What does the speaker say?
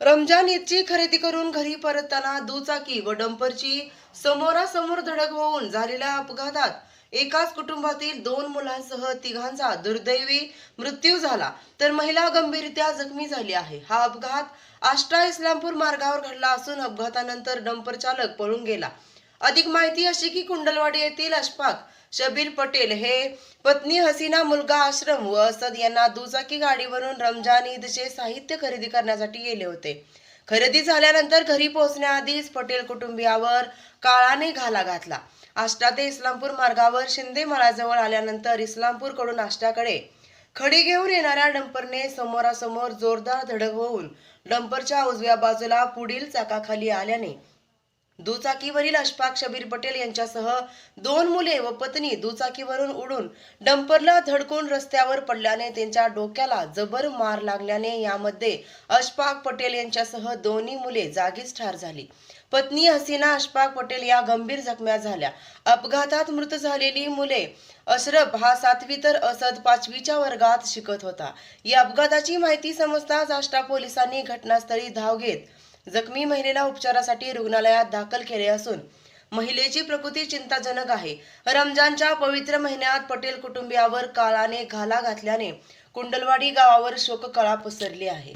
रमजान ईदची खरेदी करून घरी परतताना दुचाकी व डंपरची समोरासमोर धडक होऊन झालेल्या अपघातात एकाच कुटुंबातील दोन मुलांसह तिघांचा दुर्दैवी मृत्यू झाला. तर महिला गंभीररित्या जखमी झाली आहे. हा अपघात आष्टा इस्लामपूर मार्गावर घडला असून अपघातानंतर डंपर चालक पळून गेला. अधिक माहिती अशी की कुंडलवाडी येथील अशफाक शबीर पटेल हे पत्नी हसीना मुलगा आश्रम व असद यांना दुचाकी गाडीवरून रमजान ईदचे साहित्य खरेदी करण्यासाठी गेले होते. खरेदी झाल्यानंतर घरी पोहोचण्याआधीच पटेल कुटुंबियावर काळाने घाला घातला. आष्टा ते इस्लामपूर मार्गावर शिंदे मळाजवळ आल्यानंतर इस्लामपूरकडून आष्टाकडे खडी घेऊन येणाऱ्या डंपरने समोरासमोर जोरदार धडक होऊन डंपरच्या उजव्या बाजूला पुढील चाकाखाली आल्याने दुचाकीवरील अशफाक शबीर पटेल यांच्यासह दोन मुले व पत्नी दुचाकीवरून उडून डंपरला धडकून रस्त्यावर पडल्याने त्यांच्या डोक्याला जबर मार लागल्याने यामध्ये अशफाक पटेल यांच्यासह दोन्ही मुले जागीच ठार झाली. पत्नी हसीना अशफाक पटेल या गंभीर जखम्या झाल्या. अपघातात मृत झालेली मुले अशरफ हा सातवी तर असद पाचवीच्या वर्गात शिकत होता. या अपघाताची माहिती समजताच आष्टा पोलिसांनी घटनास्थळी धाव घेत जखमी महिलेला उपचारासाठी रुग्णालयात दाखल केले असून महिलेची प्रकृती चिंताजनक आहे. रमजानच्या पवित्र महिन्यात पटेल कुटुंबियावर काळाने घाला घातल्याने कुंडलवाडी गावावर शोककळा पसरली आहे.